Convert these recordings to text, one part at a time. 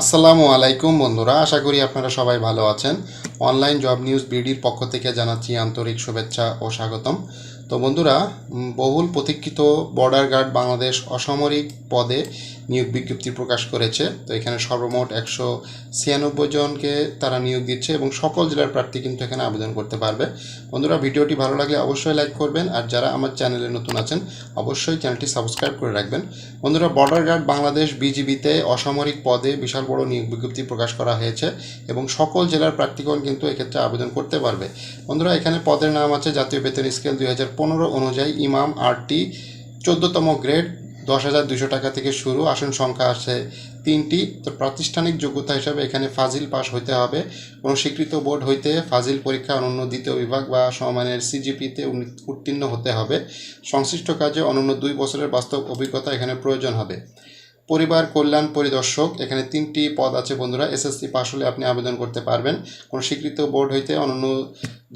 আসসালামু আলাইকুম বন্ধুরা, আশা করি আপনারা সবাই ভালো আছেন। অনলাইন জব নিউজ বিডির পক্ষ থেকে জানাচ্ছি আন্তরিক শুভেচ্ছা ও স্বাগতম। তো বন্ধুরা বহুল প্রতীক্ষিত বর্ডার গার্ড বাংলাদেশ অসামরিক পদে নিয়োগ বিজ্ঞপ্তি প্রকাশ করেছে। তো এখানে সর্বমোট একশো ছিয়ানব্বই জনকে তারা নিয়োগ দিচ্ছে এবং সকল জেলার প্রার্থী কিন্তু এখানে আবেদন করতে পারবে। বন্ধুরা, ভিডিওটি ভালো লাগলে অবশ্যই লাইক করবেন আর যারা আমার চ্যানেলে নতুন আছেন, অবশ্যই চ্যানেলটি সাবস্ক্রাইব করে রাখবেন। বন্ধুরা, বর্ডার গার্ড বাংলাদেশ বিজিবিতে অসামরিক পদে বিশাল বড় নিয়োগ বিজ্ঞপ্তি প্রকাশ করা হয়েছে এবং সকল জেলার প্রার্থীগণ কিন্তু এক্ষেত্রে আবেদন করতে পারবে। বন্ধুরা, এখানে পদের নাম আছে জাতীয় বেতন স্কেল দুই হাজার পনেরো অনুযায়ী ইমাম আরটি, চোদ্দতম গ্রেড দশ হাজার দুশো টাকা থেকে শুরু আসন সংখ্যা আছে তিনটি। তো প্রাতিষ্ঠানিক যোগ্যতা হিসাবে এখানে ফাজিল পাস হইতে হবে। কোনো স্বীকৃত বোর্ড হইতে ফাজিল পরীক্ষা অনন্য দ্বিতীয় বিভাগ বা সমমানের সিজিপিতে উত্তীর্ণ হতে হবে। সংশ্লিষ্ট কাজে অনন্য দুই বছরের বাস্তব অভিজ্ঞতা এখানে প্রয়োজন হবে। পরিবার কল্যাণ পরিদর্শক, এখানে তিনটি পদ আছে বন্ধুরা, এসএসসি পাস হলে আপনি আবেদন করতে পারবেন। কোনো স্বীকৃত বোর্ড হইতে অনন্য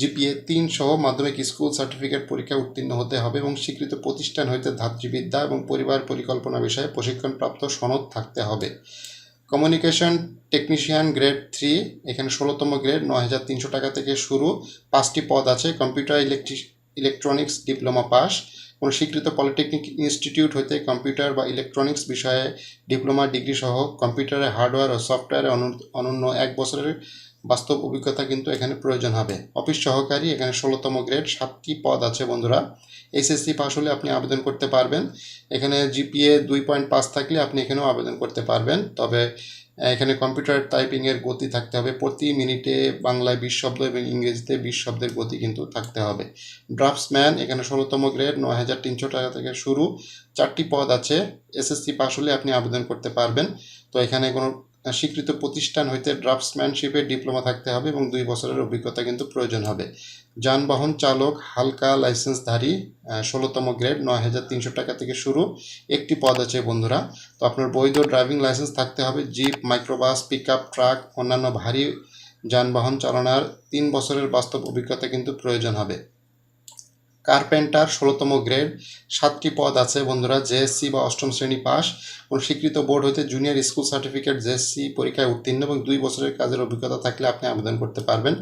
জিপিএ তিন সহ মাধ্যমিক স্কুল সার্টিফিকেট পরীক্ষা উত্তীর্ণ হতে হবে এবং স্বীকৃত প্রতিষ্ঠান হইতে ধাত্রীবিদ্যা এবং পরিবার পরিকল্পনা বিষয়ে প্রশিক্ষণপ্রাপ্ত সনদ থাকতে হবে। কমিউনিকেশন টেকনিশিয়ান গ্রেড থ্রি, এখানে ষোলোতম গ্রেড, নয় হাজার তিনশো টাকা থেকে শুরু। পাঁচটি পদ আছে, computer electric electronics diploma pass কোনো স্বীকৃত পলিটেকনিক ইনস্টিটিউট হতে কম্পিউটার বা ইলেকট্রনিক্স বিষয়ে ডিপ্লোমা, ডিগ্রি সহ কম্পিউটারের হার্ডওয়্যার ও সফটওয়্যারে অনন্য এক বছরের বাস্তব অভিজ্ঞতা কিন্তু এখানে প্রয়োজন হবে। অফিস সহকারী, এখানে ষোলোতম গ্রেড, সাতটি পদ আছে বন্ধুরা। এসএসসি পাস হলে আপনি আবেদন করতে পারবেন। এখানে জিপিএ দুই পয়েন্ট পাঁচ থাকলে আপনি এখানেও আবেদন করতে পারবেন। তবে এখানে কম্পিউটার টাইপিংয়ের গতি থাকতে হবে। প্রতি মিনিটে বাংলায় বিশ শব্দ এবং ইংরেজিতে বিশ শব্দের গতি কিন্তু থাকতে হবে। ড্রাফটসম্যান এখানে ষোলোতম গ্রেড নয় হাজার তিনশো টাকা থেকে শুরু। চারটি পদ আছে। এসএসসি পাস হলে আপনি আবেদন করতে পারবেন। তো এখানে কোনো স্বীকৃত প্রতিষ্ঠান হইতে ড্রাফটসম্যানশিপে ডিপ্লোমা থাকতে হবে এবং দুই বছরের অভিজ্ঞতা কিন্তু প্রয়োজন হবে। যানবাহন চালক, হালকা লাইসেন্সধারী ষোলোতম গ্রেড, নয় হাজার তিনশো টাকা থেকে শুরু। একটি পদ আছে বন্ধুরা, তো আপনার বৈধ ড্রাইভিং লাইসেন্স থাকতে হবে, jeep, microbus pick up truck, অন্যান্য ভারী যানবাহন চালানোর তিন বছরের বাস্তব অভিজ্ঞতা কিন্তু প্রয়োজন হবে। কার্পেন্টার ষোলোতম গ্রেড। সাতটি পদ আছে বন্ধুরা জেএসসি বা অষ্টম শ্রেণি পাস। কোন স্বীকৃত বোর্ড হইতে জুনিয়র স্কুল সার্টিফিকেট জেএসসি পরীক্ষায় উত্তীর্ণ এবং দুই বছরের কাজের অভিজ্ঞতা থাকলে আপনি আবেদন করতে পারবেন।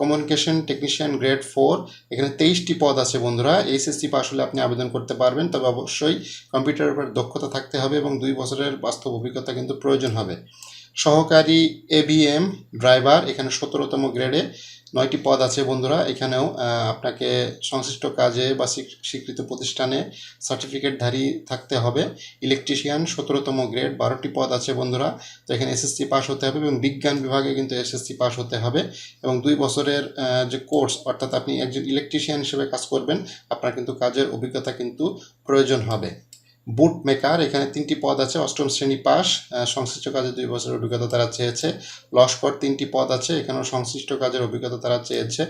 কমিউনিকেশন টেকনিশিয়ান গ্রেড ফোর এখানে তেইশটি পদ আছে বন্ধুরা। এইচএসসি পাস হলে আপনি আবেদন করতে পারবেন, তবে অবশ্যই কম্পিউটারের উপর দক্ষতা থাকতে হবে এবং দুই বছরের বাস্তব অভিজ্ঞতা কিন্তু প্রয়োজন হবে। সহকারী এবিএম ড্রাইভার এখানে সতেরোতম গ্রেডে। নয়টি পদ আছে বন্ধুরা। এখানেও আপনাকে সংশ্লিষ্ট কাজে বা স্বীকৃত প্রতিষ্ঠানে সার্টিফিকেটধারী থাকতে হবে। ইলেকট্রিশিয়ান সতেরোতম গ্রেড বারোটি পদ আছে বন্ধুরা। তো এখানে এসএসসি পাস হতে হবে এবং বিজ্ঞান বিভাগে কিন্তু এসএসসি পাস হতে হবে এবং দুই বছরের যে কোর্স অর্থাৎ আপনি একজন ইলেকট্রিশিয়ান হিসেবে কাজ করবেন, আপনার কিন্তু কাজের অভিজ্ঞতা কিন্তু প্রয়োজন হবে। বুট মেকার এখানে তিনটি পদ আছে, অষ্টম শ্রেণি পাস সংশ্লিষ্ট কাজে দুই বছরের অভিজ্ঞতা তারা চেয়েছে। লস্কর তিনটি পদ আছে, এখানেও সংশ্লিষ্ট কাজের অভিজ্ঞতা তারা চেয়েছে।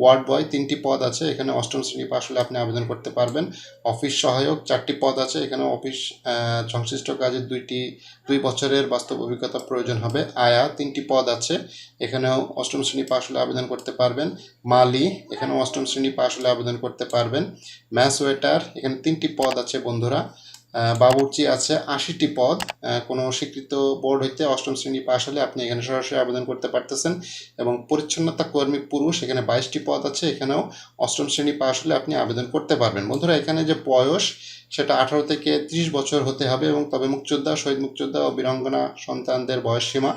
ওয়ার্ড বয় তিনটি পদ আছে, এখানে অষ্টম শ্রেণি পাস হলে আপনি আবেদন করতে পারবেন। অফিস সহায়ক, চারটি পদ আছে এখানে অফিস সংশ্লিষ্ট কাজের দুইটি, দুই বছরের বাস্তব অভিজ্ঞতা প্রয়োজন হবে। আয়া, তিনটি পদ আছে, এখানেও অষ্টম শ্রেণি পাস হলে আবেদন করতে পারবেন। মালি, এখানেও অষ্টম শ্রেণি পাস হলে আবেদন করতে পারবেন। ম্যাস ওয়েটার এখানে তিনটি পদ আছে বন্ধুরা। বাবুর্চি আছে আশিটি পদ। কোনো স্বীকৃত বোর্ড হইতে অষ্টম শ্রেণি পাশ হলে আপনি এখানে সরাসরি আবেদন করতে পারতেছেন এবং পরিচ্ছন্নতা কর্মী পুরুষ, এখানে বাইশটি পদ আছে, এখানেও অষ্টম শ্রেণি পাশ হলে আপনি আবেদন করতে পারবেন। বন্ধুরা, এখানে যে বয়স, সেটা আঠারো থেকে ত্রিশ বছর হতে হবে এবং তবে মুক্তিযোদ্ধা শহীদ মুক্তিযোদ্ধা ও বীরাঙ্গনা সন্তানদের বয়স সীমা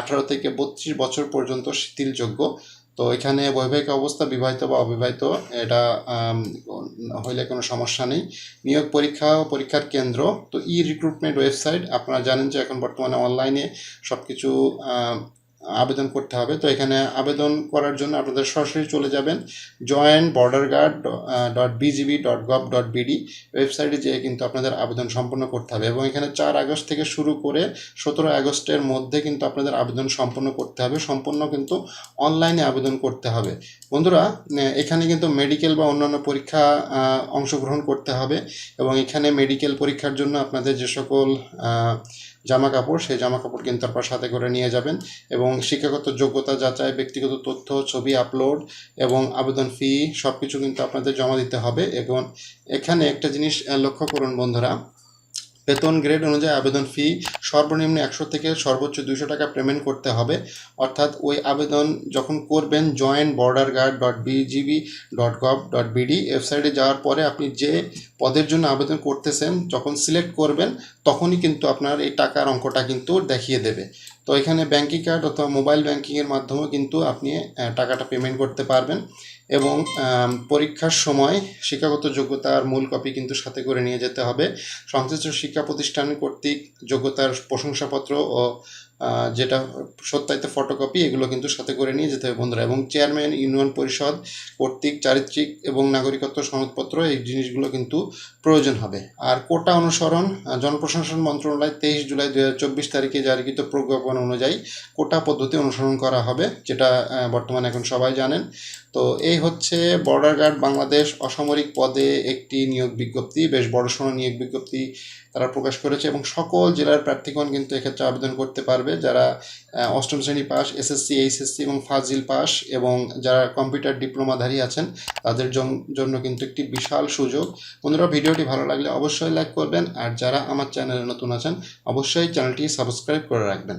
আঠারো থেকে বত্রিশ বছর পর্যন্ত শিথিলযোগ্য। তো এখানে বৈবাহিক অবস্থা, বিবাহিত বা অবিবাহিত, এটা হইলে কোনো সমস্যা নেই। নিয়োগ পরীক্ষা পরীক্ষার কেন্দ্র, তো ই রিক্রুটমেন্ট ওয়েবসাইট আপনারা জানেন যে এখন বর্তমানে অনলাইনে সব কিছু আবেদন করতে হবে। তো এখানে আবেদন করার জন্য আপনাদের সরাসরি চলে যাবেন joint border guard dot BGB dot gov dot BD ওয়েবসাইটে যেয়ে কিন্তু আপনাদের আবেদন সম্পন্ন করতে হবে এবং এখানে চার আগস্ট থেকে শুরু করে সতেরো আগস্টের মধ্যে কিন্তু আপনাদের আবেদন সম্পন্ন করতে হবে। সম্পূর্ণ কিন্তু অনলাইনে আবেদন করতে হবে। বন্ধুরা, এখানে কিন্তু মেডিকেল বা অন্যান্য পরীক্ষা অংশগ্রহণ করতে হবে এবং এখানে মেডিকেল পরীক্ষার জন্য আপনাদের যে সকল জামা কাপড় সেই জামা কাপড় কিন্তু আপনার সাথে করে নিয়ে যাবেন এবং শিক্ষাগত যোগ্যতা যাচাই, ব্যক্তিগত তথ্য, ছবি আপলোড এবং আবেদন ফি সব কিছু কিন্তু আপনাদের জমা দিতে হবে। এবং এখানে একটা জিনিস লক্ষ্য করুন বন্ধুরা। বেতন গ্রেড অনুযায়ী আবেদন ফি সর্বনিম্ন একশো থেকে সর্বোচ্চ দুশো টাকা পেমেন্ট করতে হবে। অর্থাৎ ওই আবেদন যখন করবেন joint border guard dot BGB dot gov dot BD ওয়েবসাইটে যাওয়ার পরে আপনি যে পদের জন্য আবেদন করতেছেন, যখন সিলেক্ট করবেন, তখনই কিন্তু আপনার এই টাকার অঙ্কটা কিন্তু দেখিয়ে দেবে। তো এখানে ব্যাঙ্কিং কার্ড অথবা মোবাইল ব্যাঙ্কিংয়ের মাধ্যমেও কিন্তু আপনি টাকাটা পেমেন্ট করতে পারবেন এবং পরীক্ষার সময় শিক্ষাগত যোগ্যতার মূল কপি কিন্তু সাথে করে নিয়ে যেতে হবে। সংশ্লিষ্ট শিক্ষা প্রতিষ্ঠান কর্তৃক যোগ্যতার প্রশংসাপত্র ও যেটা সত্যায়িত ফটোকপি এগুলো কিন্তু সাথে করে নিয়ে যেতে হবে বন্ধুরা। এবং চেয়ারম্যান ইউনিয়ন পরিষদ, কর্তৃক, চারিত্রিক এবং নাগরিকত্ব সনদপত্র, এই জিনিসগুলো কিন্তু প্রয়োজন হবে। আর কোটা অনুসরণ জনপ্রশাসন মন্ত্রণালয় তেইশ জুলাই দু চব্বিশ তারিখে জারিকৃত প্রজ্ঞাপন অনুযায়ী কোটা পদ্ধতি অনুসরণ করা হবে, যেটা বর্তমানে এখন সবাই জানেন। তো এই হচ্ছে বর্ডার গার্ড বাংলাদেশ অসামরিক পদে একটি নিয়োগ বিজ্ঞপ্তি, বেশ বড়সড় নিয়োগ বিজ্ঞপ্তি তারা প্রকাশ করেছে এবং সকল জেলার প্রার্থীগণ কিন্তু এক্ষেত্রে আবেদন করতে পারবে। যারা অষ্টম শ্রেণি পাস এসএসসি এইচএসসি এবং ফাজিল পাস এবং যারা কম্পিউটার ডিপ্লোমাধারী আছেন, তাদের জন্য কিন্তু একটি বিশাল সুযোগ। বন্ধুরা, ভিডিওটি ভালো লাগলে অবশ্যই লাইক করবেন আর যারা আমার চ্যানেলে নতুন আছেন, অবশ্যই চ্যানেলটি সাবস্ক্রাইব করে রাখবেন।